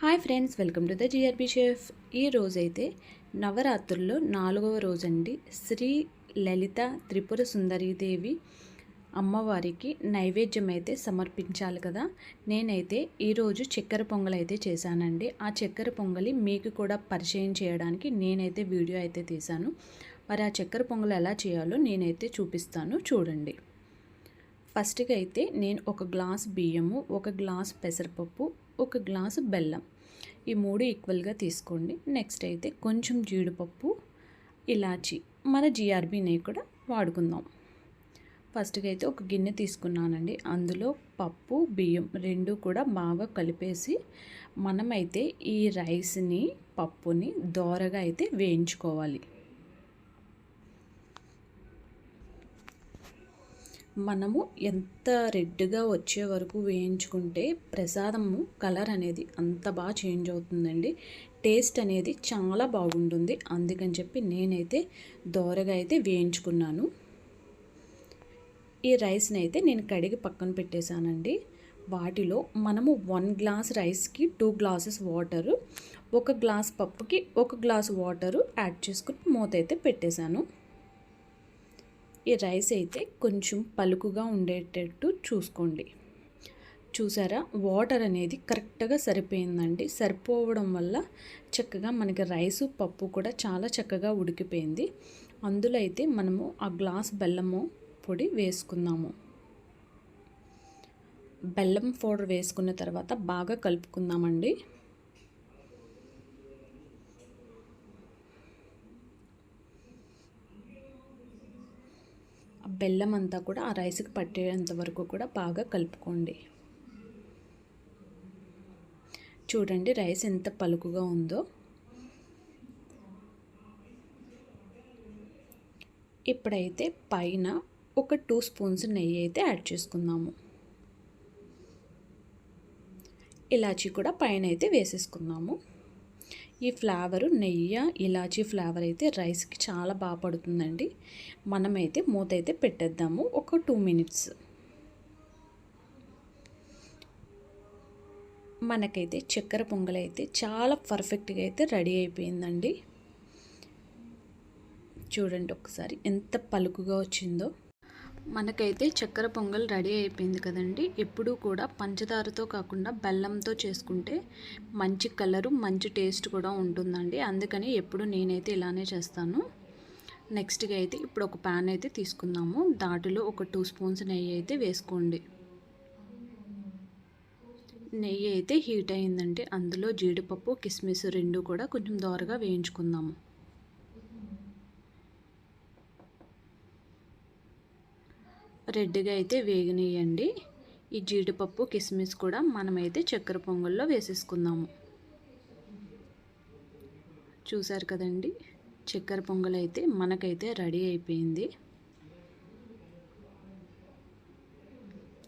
Hi friends welcome to the GRB chef ఈ రోజైతే నవరాత్రుల్లో నాలుగవ రోజండి శ్రీ లలిత త్రిపుర సుందరీదేవి అమ్మవారికి నైవేద్యం అయితే సమర్పించాలి కదా. నేనైతే ఈరోజు చక్కెర పొంగల్ అయితే చేశానండి. ఆ చక్కెర పొంగలి మీకు కూడా పరిచయం చేయడానికి నేనైతే వీడియో అయితే తీశాను. మరి ఆ చక్కెర పొంగల్ ఎలా చేయాలో నేనైతే చూపిస్తాను. చూడండి. ఫస్ట్గా అయితే నేను ఒక గ్లాస్ బియ్యము ఒక గ్లాస్ పెసరపప్పు ఒక గ్లాసు బెల్లం ఈ మూడు ఈక్వల్గా తీసుకోండి. నెక్స్ట్ అయితే కొంచెం జీడిపప్పు ఇలాచి మన జిఆర్బీ నెయ్యి కూడా వాడుకుందాం. ఫస్ట్గా అయితే ఒక గిన్నె తీసుకున్నానండి. అందులో పప్పు బియ్యం రెండు కూడా బాగా కలిపేసి మనమైతే ఈ రైస్ని పప్పుని దోరగా అయితే వేయించుకోవాలి. మనము ఎంత రెడ్గా వచ్చే వరకు వేయించుకుంటే ప్రసాదము కలర్ అనేది అంత బాగా చేంజ్ అవుతుందండి. టేస్ట్ అనేది చాలా బాగుంటుంది. అందుకని చెప్పి నేనైతే దోరగా అయితే వేయించుకున్నాను. ఈ రైస్ని అయితే నేను కడిగి పక్కన పెట్టేశానండి. వాటిలో మనము వన్ గ్లాస్ రైస్కి టూ గ్లాసెస్ వాటరు ఒక గ్లాస్ పప్పుకి ఒక గ్లాస్ వాటరు యాడ్ చేసుకుని మూత అయితే పెట్టేశాను. ఈ రైస్ అయితే కొంచెం పలుకుగా ఉండేటట్టు చూసుకోండి. చూసారా? వాటర్ అనేది కరెక్ట్గా సరిపోయిందండి. సరిపోవడం వల్ల చక్కగా మనకి రైసు పప్పు కూడా చాలా చక్కగా ఉడికిపోయింది. అందులో అయితే మనము ఆ గ్లాస్ బెల్లము పొడి వేసుకుందాము. బెల్లం పౌడర్ వేసుకున్న తర్వాత బాగా కలుపుకుందామండి. బెల్లం అంతా కూడా ఆ రైస్కి పట్టేంత వరకు కూడా బాగా కలుపుకోండి. చూడండి రైస్ ఎంత పలుకుగా ఉందో. ఇప్పుడైతే పైన ఒక టూ స్పూన్స్ నెయ్యి అయితే యాడ్ చేసుకుందాము. ఇలాచీ కూడా పైన అయితే వేసేసుకుందాము. ఈ ఫ్లేవరు నెయ్యి ఇలాచీ ఫ్లేవర్ అయితే రైస్కి చాలా బాగా పడుతుందండి. మనమైతే మూత అయితే పెట్టేద్దాము. ఒక టూ మినిట్స్. మనకైతే చక్కెర పొంగల్ అయితే చాలా పర్ఫెక్ట్గా అయితే రెడీ అయిపోయిందండి. చూడండి ఒకసారి ఎంత పలుకుగా వచ్చిందో. మనకైతే చక్కెర పొంగల్ రెడీ అయిపోయింది కదండి. ఎప్పుడూ కూడా పంచదారతో కాకుండా బెల్లంతో చేసుకుంటే మంచి కలరు మంచి టేస్ట్ కూడా ఉంటుందండి. అందుకని ఎప్పుడు నేనైతే ఇలానే చేస్తాను. నెక్స్ట్గా అయితే ఇప్పుడు ఒక ప్యాన్ అయితే తీసుకుందాము. దాటిలో ఒక టూ స్పూన్స్ నెయ్యి అయితే వేసుకోండి. నెయ్యి అయితే హీట్ అయిందంటే అందులో జీడిపప్పు కిస్మిస్ రెండు కూడా కొంచెం దోరగా వేయించుకుందాము. రెడ్గా అయితే వేగనీయండి ఈ జీడిపప్పు కిస్మిస్ కూడా మనమైతే చక్కెర పొంగల్లో వేసేసుకుందాము. చూసారు కదండి? చక్కెర పొంగల్ అయితే మనకైతే రెడీ అయిపోయింది.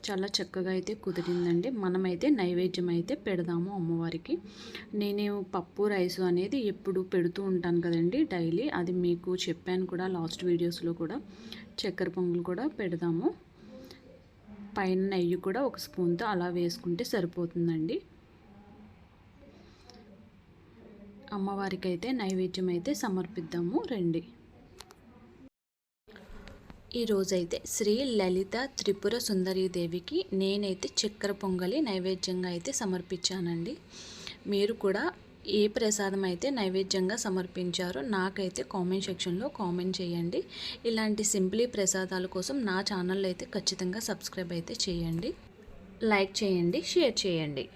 చాలా చక్కగా అయితే కుదిరిందండి. మనమైతే నైవేద్యం అయితే పెడదాము అమ్మవారికి. నేను పప్పు రైస్ అనేది ఎప్పుడు పెడుతూ ఉంటాను కదండి డైలీ. అది మీకు చెప్పాను కూడా లాస్ట్ వీడియోస్లో కూడా. చక్కెర పొంగల్ కూడా పెడదాము. పైన నెయ్యి కూడా ఒక స్పూన్తో అలా వేసుకుంటే సరిపోతుందండి. అమ్మవారికి అయితే నైవేద్యం అయితే సమర్పిద్దాము రండి. ఈరోజైతే శ్రీ లలిత త్రిపుర సుందరీదేవికి నేనైతే చక్కెర పొంగలి నైవేద్యంగా అయితే సమర్పించానండి. మీరు కూడా ఏ ప్రసాదం అయితే నైవేద్యంగా సమర్పించారో నాకైతే కామెంట్ సెక్షన్లో కామెంట్ చేయండి. ఇలాంటి సింప్లీ ప్రసాదాల కోసం నా ఛానల్ అయితే ఖచ్చితంగా సబ్స్క్రైబ్ అయితే చేయండి. లైక్ చేయండి షేర్ చేయండి.